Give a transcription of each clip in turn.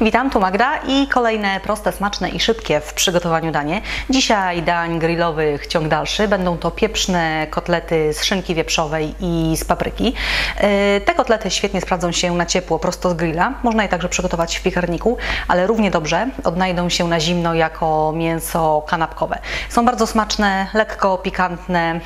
Witam, tu Magda i kolejne proste, smaczne i szybkie w przygotowaniu danie. Dzisiaj dań grillowych ciąg dalszy. Będą to pieprzne kotlety z szynki wieprzowej i z papryki. Yy, Te kotlety świetnie sprawdzą się na ciepło, prosto z grilla. Można je także przygotować w piekarniku, ale równie dobrze odnajdą się na zimno jako mięso kanapkowe. Są bardzo smaczne, lekko pikantne.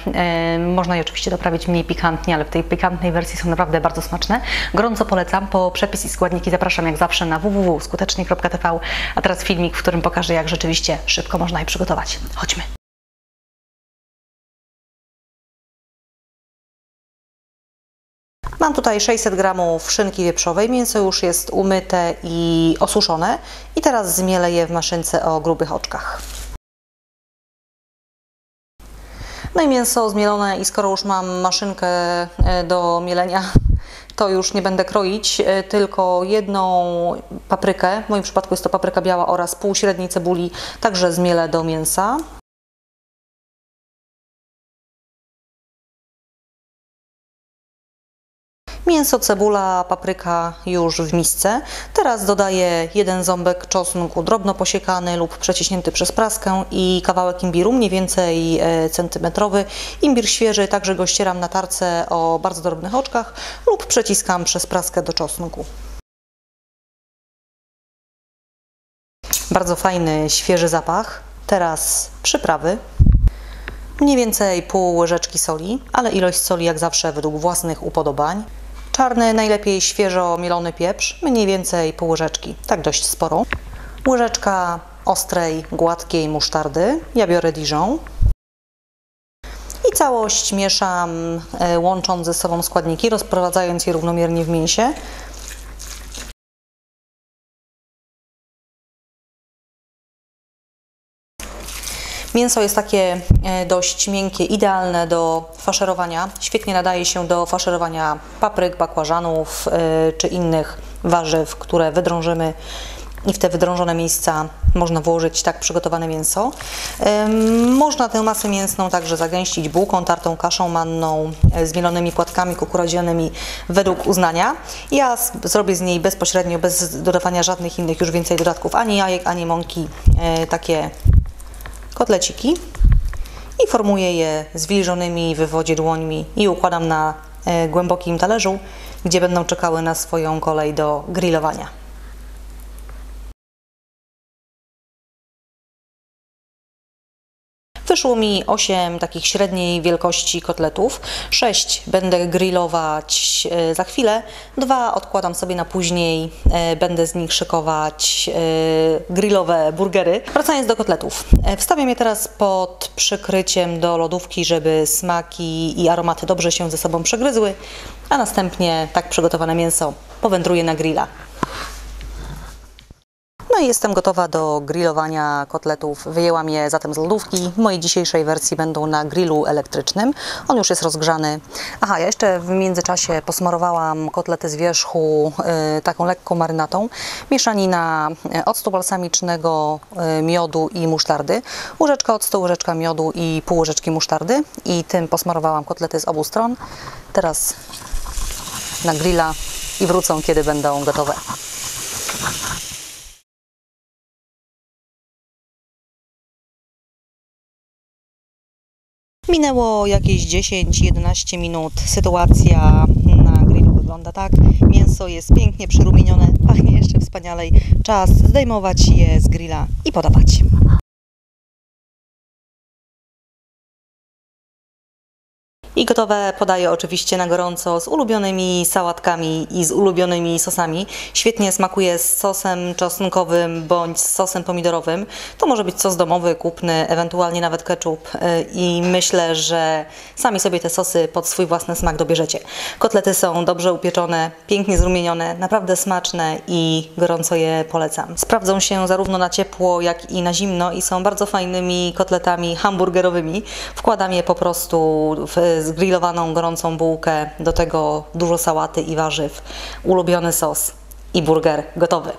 Yy, Można je oczywiście doprawić mniej pikantnie, ale w tej pikantnej wersji są naprawdę bardzo smaczne. Gorąco polecam. Po przepis i składniki zapraszam jak zawsze na www.skutecznie.tv. A teraz filmik, w którym pokażę, jak rzeczywiście szybko można je przygotować. Chodźmy. Mam tutaj 600 gramów szynki wieprzowej. Mięso już jest umyte i osuszone. I teraz zmielę je w maszynce o grubych oczkach. No i mięso zmielone i skoro już mam maszynkę e, do mielenia, to już nie będę kroić, e, tylko jedną paprykę, w moim przypadku jest to papryka biała oraz pół średniej cebuli, także zmielę do mięsa. Mięso, cebula, papryka już w misce. Teraz dodaję jeden ząbek czosnku drobno posiekany lub przeciśnięty przez praskę i kawałek imbiru, mniej więcej e, centymetrowy. Imbir świeży, także go ścieram na tarce o bardzo drobnych oczkach lub przeciskam przez praskę do czosnku. Bardzo fajny, świeży zapach. Teraz przyprawy. Mniej więcej pół łyżeczki soli, ale ilość soli jak zawsze według własnych upodobań. Czarny, najlepiej świeżo mielony pieprz, mniej więcej pół łyżeczki, tak dość sporo. Łyżeczka ostrej, gładkiej musztardy, ja biorę Dijon. I całość mieszam, e, łącząc ze sobą składniki, rozprowadzając je równomiernie w mięsie. Mięso jest takie e, dość miękkie, idealne do faszerowania. Świetnie nadaje się do faszerowania papryk, bakłażanów e, czy innych warzyw, które wydrążymy i w te wydrążone miejsca można włożyć tak przygotowane mięso. Można tę masę mięsną także zagęścić bułką, tartą kaszą manną, e, zmielonymi płatkami kukurydzianymi według uznania. Ja zrobię z niej bezpośrednio, bez dodawania żadnych innych już więcej dodatków, ani jajek, ani mąki, takie kotleciki i formuję je zwilżonymi w wodzie dłońmi i układam na e, głębokim talerzu, gdzie będą czekały na swoją kolej do grillowania. Wyszło mi 8 takich średniej wielkości kotletów. 6 będę grillować e, za chwilę. Dwa odkładam sobie na później. E, będę z nich szykować e, grillowe burgery. Wracając do kotletów. Wstawiam je teraz pod przykryciem do lodówki, żeby smaki i aromaty dobrze się ze sobą przegryzły, a następnie tak przygotowane mięso powędruje na grilla. Jestem gotowa do grillowania kotletów. Wyjęłam je zatem z lodówki. W mojej dzisiejszej wersji będą na grillu elektrycznym. On już jest rozgrzany. Aha, ja jeszcze w międzyczasie posmarowałam kotlety z wierzchu y, taką lekką marynatą. Mieszanina y, octu balsamicznego, y, miodu i musztardy. Łyżeczka octu, łyżeczka miodu i pół łyżeczki musztardy. I tym posmarowałam kotlety z obu stron. Teraz na grilla i wrócą, kiedy będą gotowe. Minęło jakieś 10-11 minut. Sytuacja na grillu wygląda tak. Mięso jest pięknie przyrumienione, pachnie jeszcze wspanialej. Czas zdejmować je z grilla i podawać. I gotowe podaję oczywiście na gorąco z ulubionymi sałatkami i z ulubionymi sosami. Świetnie smakuje z sosem czosnkowym bądź z sosem pomidorowym. To może być sos domowy, kupny, ewentualnie nawet ketchup y, i myślę, że sami sobie te sosy pod swój własny smak dobierzecie. Kotlety są dobrze upieczone, pięknie zrumienione, naprawdę smaczne i gorąco je polecam. Sprawdzą się zarówno na ciepło, jak i na zimno i są bardzo fajnymi kotletami hamburgerowymi. Wkładam je po prostu w zgrillowaną gorącą bułkę, do tego dużo sałaty i warzyw, ulubiony sos i burger gotowy.